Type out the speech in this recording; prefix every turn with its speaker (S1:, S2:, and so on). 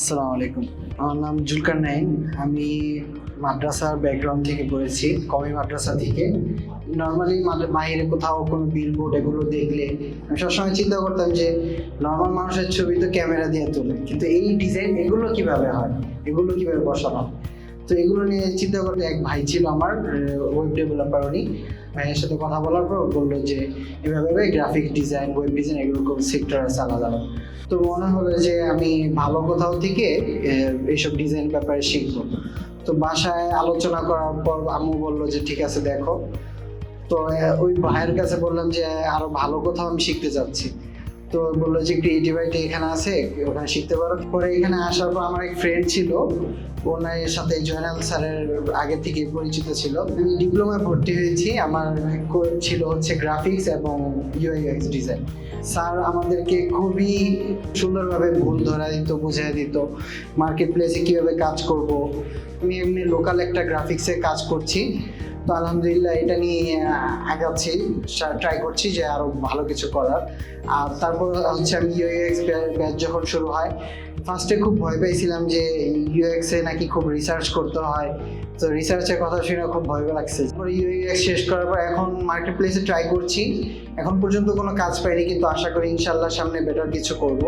S1: আসসালামু আলাইকুম। আমার নাম জুলকার নাইন। আমি মাদ্রাসার ব্যাকগ্রাউন্ড থেকে পড়েছি, কমি মাদ্রাসা থেকে। নর্মালি বাইরে কোথাও কোনো বিলবোর্ড এগুলো দেখলে আমি সবসময় চিন্তা করতাম যে নর্মাল মানুষের ছবি তো ক্যামেরা দিয়ে তোলে। কিন্তু এই ডিজাইন এগুলো কীভাবে হয়? এগুলো কীভাবে বসানো হয়? তো এগুলো নিয়ে চিন্তা করতে এক ভাই ছিল আমার ওয়েব ডেভেলপার উনি। ভাইয়ের সাথে কথা বলার পর বলল যে, এভাবে গ্রাফিক ডিজাইন ওয়েব ডিজাইন এগুলো সেক্টর আছে, আলাদা তো মনে হলো যে আমি ভালো কোথাও থেকে এইসব ডিজাইন ব্যাপারে শিখব। তো বাসায় আলোচনা করার পর আম্মু বলল যে, ঠিক আছে, দেখো। তো ওই ভাইয়ের কাছে বললাম যে, আরও ভালো কোথাও আমি শিখতে চাচ্ছি তো বলল যে ক্রিয়েটিভ আইটি এখানে আছে, ওখানে শিখতে পারো। পরে এখানে আসার পর আমার এক ফ্রেন্ড ছিল, ওনার সাথে জয়নাল স্যারের আগে থেকে পরিচিত ছিল। আমি ডিপ্লোমায় ভর্তি হয়েছি, আমার ছিল হচ্ছে গ্রাফিক্স এবং ইউআইএক্স ডিজাইন স্যার আমাদেরকে খুবই সুন্দরভাবে ভুল ধরা দিত, বুঝিয়ে দিত মার্কেট প্লেসে কীভাবে কাজ করব। আমি এমনি লোকাল একটা গ্রাফিক্সে কাজ করছি। তো আলহামদুলিল্লাহ এটা নিয়ে আগাচ্ছি। ট্রাই করছি যে আরও ভালো কিছু করার। আর তারপর হচ্ছে আমি ইউএক্স ব্যাচ যখন শুরু হয় ফার্স্টে খুব ভয় পেয়েছিলাম যে ইউএক্সে নাকি খুব রিসার্চ করতে হয়। তো রিসার্চের কথা শুনে খুব ভয় লাগছে। তারপরে ইউএক্স শেষ করার পর এখন মার্কেট প্লেসে ট্রাই করছি। এখন পর্যন্ত কোনো কাজ পাইনি, কিন্তু আশা করি ইনশাল্লাহ সামনে বেটার কিছু করব।